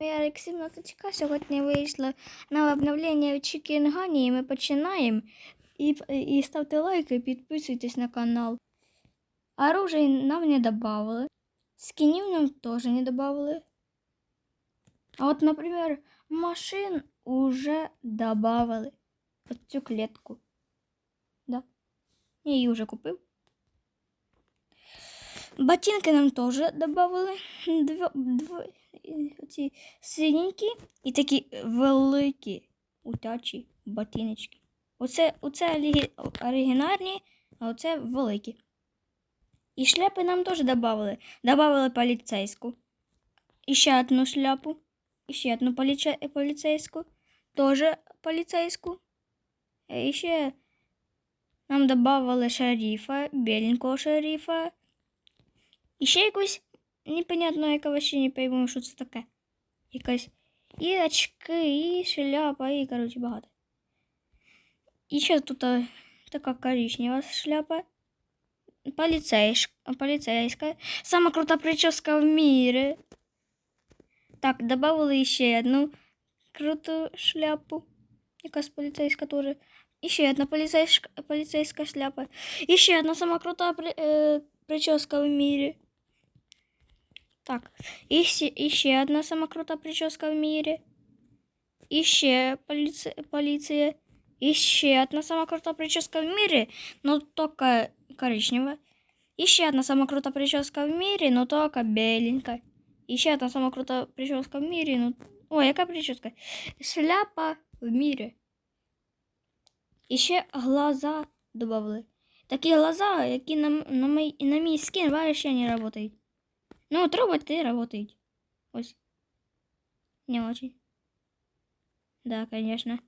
Я Рік 17К сьогодні вийшло на обновлення в Чікінгані, і ми починаємо. І, і ставте лайки, підписуйтесь на канал. Оружие нам не добавили. Скинів нам тоже не добавили. А от, например, машин уже добавили. От цю клетку. Да. Я її вже купив. Ботинки нам теж добавили. Дво, дво, ці синенькі і такі великі утячі ботиночки. Оце, оце оригінальні, а оце великі. І шляпи нам теж добавили. Добавили поліцейську. І ще одну шляпу. І ще одну поліце- поліцейську. Теж поліцейську. І ще нам добавили шерифа, біленького шерифа. І ще якусь непонятно, яка вообще не пойму, що це таке. Якась і очки, і шляпа, і, коротше, багато. І ще тут а, така коричнева шляпа. Поліцейш... Поліцейська. Сама крута прическа в мірі. Так, добавили ще одну круту шляпу. Якась поліцейська теж. І ще одна поліцейська, поліцейська шляпа. І ще одна сама крута при, е, прическа в мірі. Так, і ще, і ще одна сама крута прическа в мірі. І ще поліція, поліція. І ще одна сама крута прическа в мірі, но только коричневая. І ще одна сама крута прическа в мірі, но только беленькая. І ще одна сама крута прическа в мірі, ну... Ой, яка прическа? Шляпа в мірі. І ще глаза добавили. Такі глаза, які на, на, мій, на мій скін вообще не работають. Ну, от роботи работають. Ось. Не очень. Да, конечно.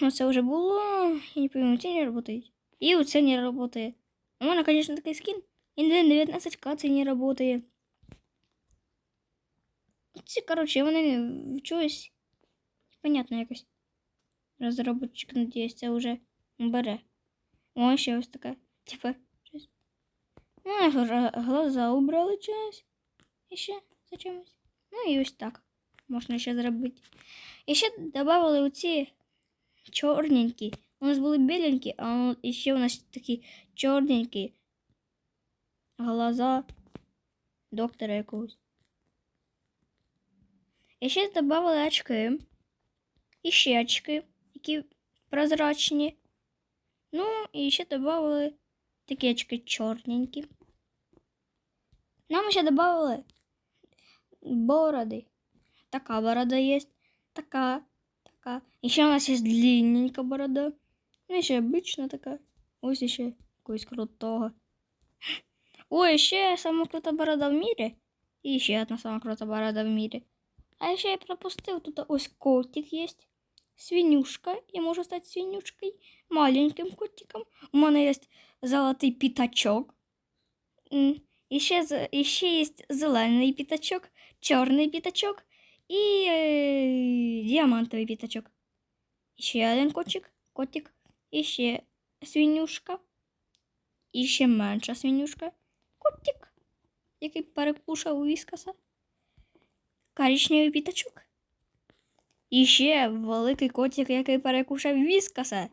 Ну, це вже було. Я не пойму, це не работають. І оце не работає. У мене, конечно, такий скін. І 19к це не работає. Ці, короче, вони в чогось. Понятно якось. Розробочик, надіюсь, це вже бере. О, ще ось така. Типа. Гра- глаза убрали час. І ще за чимось. Ну і ось так. Можна ще зробити. І ще додали оці чорненькі. У нас були біленькі, а ще у нас такі чорненькі глаза доктора якогось. І ще додали очки. І ще очки, які прозрачні. Ну, і ще додали такі очки чорненькі. Нам ще додали бороды. Такая борода есть. Такая. Такая. Еще у нас есть длинненькая борода. Ну, еще обычная такая. Ось еще якогось крутого. Ой, ще сама крута борода в мире. И еще одна сама крута борода в мире. А еще я пропустил, тут ось котик есть Свинюшка. Я можу стать свинюшкой. Маленьким котиком. У мене есть золотий пятачок. М, І ще, з- і ще є зелений пітачок, чорний пітачок і е, діамантовий пітачок. І ще один котик, котик, і ще свинюшка, і ще менша свинюшка, котик, який перекушав у віскаса, коричневий пітачок. І ще великий котик, який перекушав віскаса.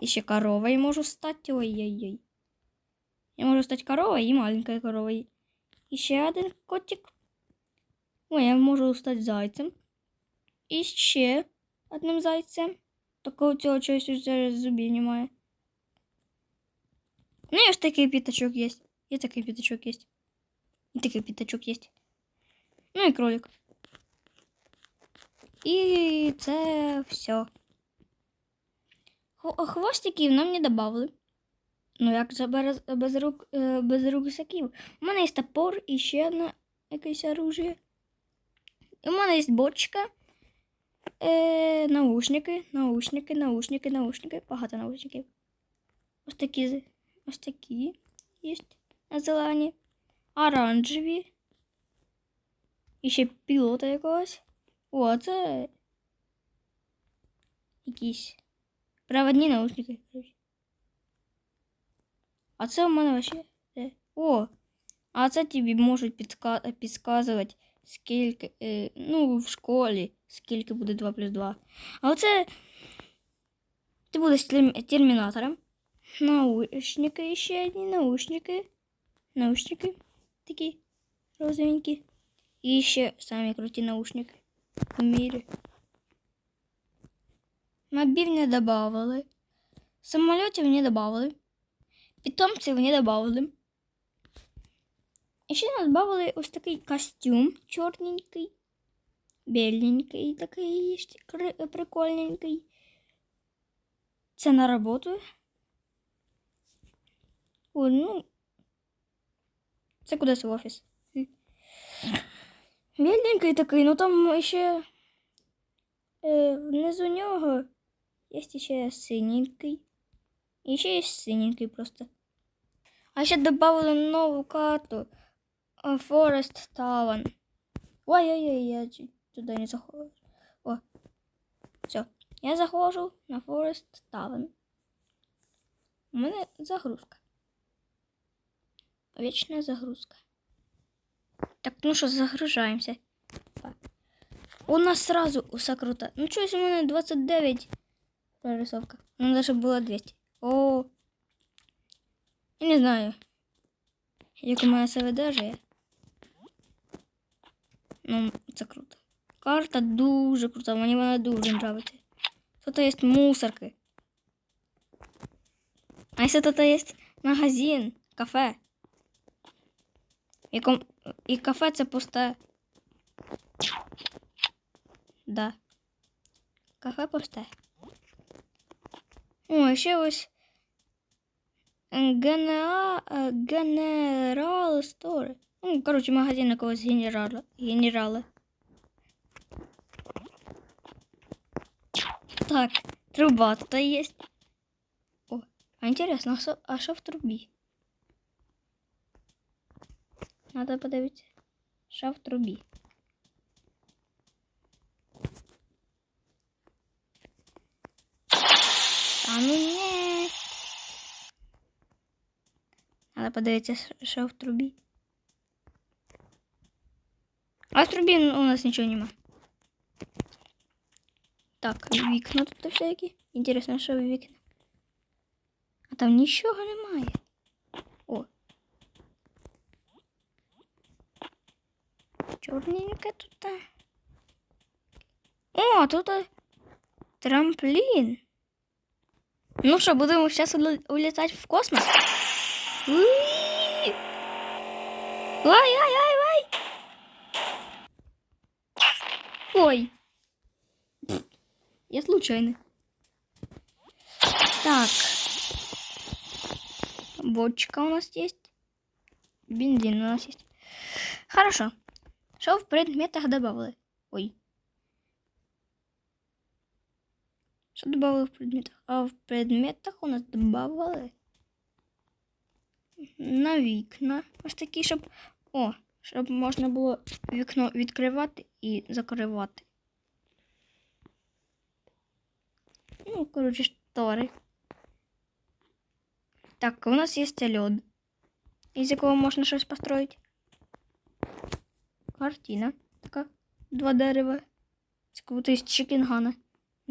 І ще коровою можу стати. Ой-ой-ой. Я можу стати коровою і маленькою коровою. І ще один котик. Ой, я можу стати зайцем. І ще одним зайцем. Такого цього чогось уже зубів немає. Ну, і ось такий пітачок є. І такий пітачок є. І такий пітачок є. Ну і кролик. І це все. Хвостиків нам не додали. Ну, як це без, без, рук, е, без рюкзаків? У мене є топор і ще одне якесь оружие. У мене є бочка. Е, наушники, наушники, наушники, наушники. Багато наушників. Ось такі, ось такі є на зелені. Оранжеві. І ще пілота якогось. О, це якісь проводні наушники. коротше. А це у мене вообще. де? О! А це тобі можуть підска... підказувати, скільки, е, ну, в школі, скільки буде 2 плюс 2. А оце ти будеш терм- термінатором. Наушники ще одні, наушники. Наушники такі розовенькі. І ще самі круті наушники в мірі. Мобів не добавили. Самолітів не добавили. Питомців не добавили. І ще нас добавили ось такий костюм чорненький, біленький такий ще кри- прикольненький. Це на роботу. О, ну. Це кудись в офіс. Біленький такий, ну там ще е, внизу нього є ще синенький. І ще є синенький просто. А ще додали нову карту Forest Town. Ой-ой-ой, я туди не заходжу. О, все. Я заходжу на Forest Town. У мене загрузка. Вічна загрузка. Так, ну що, загружаємося. Так. У нас сразу усе круто. Ну, щось у мене 29 прорисовка. Ну, даже було 200. О, я не знаю, як у мене це видержує. Ну, це круто. Карта дуже крута, мені вона дуже нравиться. Тут є мусорки. А якщо тут є магазин, кафе. І, ком... і кафе це пусте. Да. Кафе пусте. О, ще ось Генера... е, Генерал Стори. Ну, коротше, магазин якогось генерала. генерала. Так, труба тут є. О, а интересно, а що, а що в трубі? Надо подивитися. Що в трубі? А ну не. Надо подивитися, що в трубі. А в трубі у нас нічого нема. Так, вікна тут всякі. Інтересно, що в вікна. А там нічого немає. Чорненьке тут. О, тут трамплін. Ну що, будемо зараз улітати в космос? Уи! Ай, ай, ай, ай! Ой. Я случайно. Так. Бочка у нас есть. Бензин у нас есть. Хорошо. Что в предметах добавили? Ой. Що добавили в предметах? А в предметах у нас добавили на вікна. Ось такі, щоб. О, щоб можна було вікно відкривати і закривати. Ну, коротше, штори. Так, у нас є льод, із якого можна щось построїти. Картина. Така. Два дерева. Це как будто із чикінгана.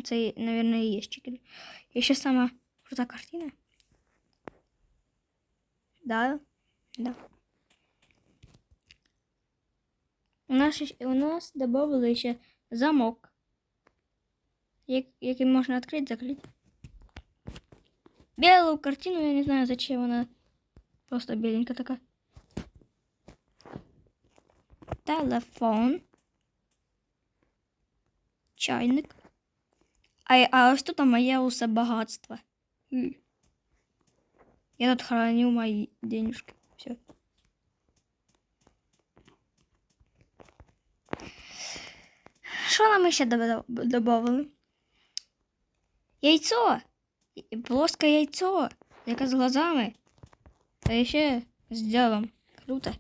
Це, наверное, і є чикен. І ще сама крута картина. Да, да. У нас, у нас добавили ще замок, як, який можна відкрити, закрити. Белую картину, я не знаю, зачем она. Просто беленькая такая. Телефон. Чайник. А, а ось тут моє усе багатство. М. Я тут храню мои денежки. Все. Що нам ще додали? Яйцо. І- Плоске яйцо. Яке з глазами. Та ще з ділом. Круто.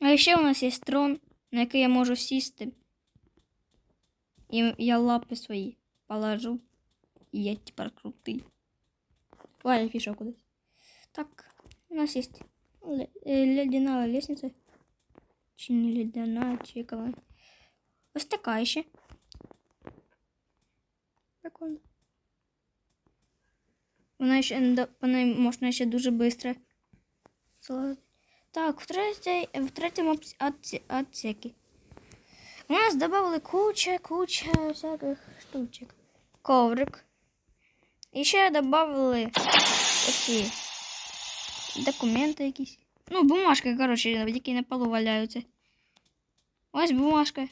А ще у нас є трон, на який я можу сісти. І я лапи свої положу. І я тепер крутий. Ой, я пішов кудись. Так, у нас есть ле- э, ледяная лестница. Чи не ледяная, чи яка. Ось така ще. Прикольно. Вона ще не до- по неї можна ще дуже швидко. залазити. Так, в, третій, в третьому обс- отсе- отсеке. У нас добавили куча, куча всяких штучек. Коврик. І ще добавили оці документи якісь. Ну, бумажки, коротше, які на полу валяються. Ось бумажка.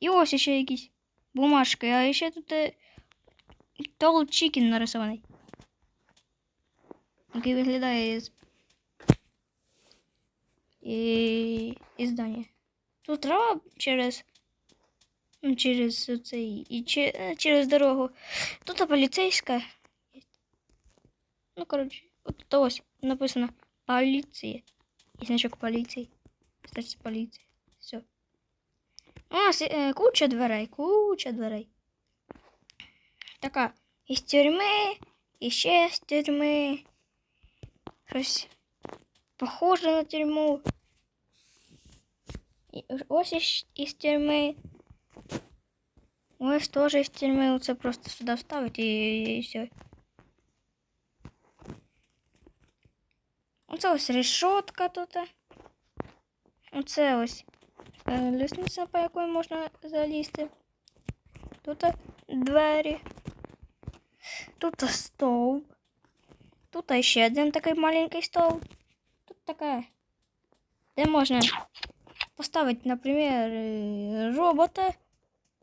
І ось ще якісь бумажки, а ще тут е, Тол Чікен нарисований. Який виглядає з і, і здання. Тут трава через. Ну, через цей. І че- е, через дорогу. Тут поліцейська. Ну, коротше, от ось написано поліція. І значок поліції. Значить поліція. Все. У нас е, куча дверей, куча дверей. Така. Із тюрми, і ще з тюрми. Щось похоже на тюрму. І ось із, із тюрми. Ось теж із тюрми. Це просто сюди вставити і, і все. Оце ось решетка тут. Оце ось е, лісниця, по якої можна залізти. Тут двері. Тут стол. Тут ще один такий маленький стол. Тут така, де можна поставити, наприклад, е, робота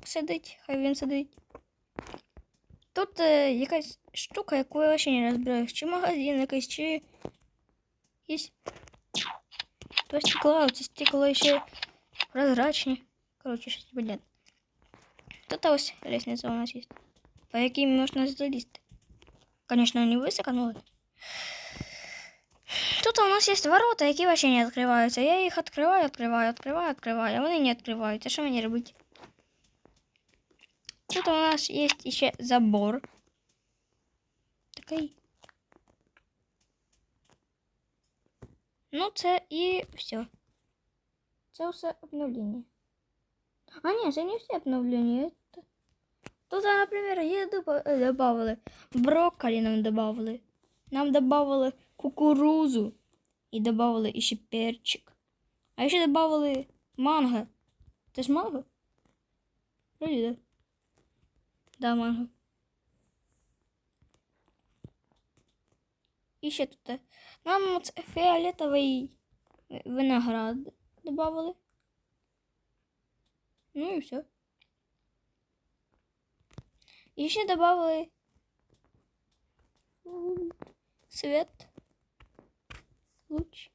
сидить, хай він сидить. Тут е, якась штука, яку я ще не розбираю. Чи магазин якийсь, чи якийсь. То стекло, це стекло ще прозрачні. Коротше, щось блін. Тут ось лестниця у нас є, по якій можна залізти. Конечно, не высоко, но вот. Тут у нас есть ворота, які вообще не открываются. Я их открываю, открываю, открываю, открываю, а вони не открываются. Що мені робити? Тут у нас есть еще забор. Такий. Ну, це і все. Це все обновлення. А ні, це не все обновлення. Це... Тут, наприклад, еду добавили. Брокколи нам добавили. Нам добавили кукурузу. И добавили еще перчик. А еще добавили манго. Это ж манго? Вроде да. Да, манго. І ще тут. е, Нам от фіолетовий ви- виноград добавили. Ну і все. І ще добавили м, свет. Луч.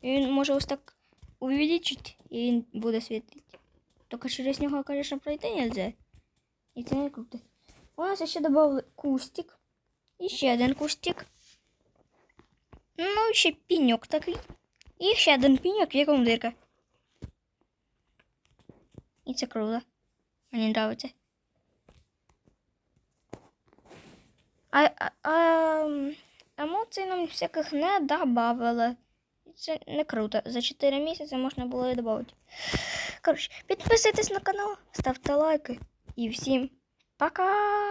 І він може ось так увеличить, і він буде світити. Тільки через нього, конечно, пройти нельзя. І це не круто. У нас ще добавили кустик. І ще один кустик. Ну, і ще пеньок такий. І ще один пеньок, в якому дирка. І це круто. Мені нравиться. А, а, а м, емоцій нам всяких не добавили. Це не круто. За 4 місяці можна було і додати. Коротше, підписуйтесь на канал, ставте лайки. І всім пока!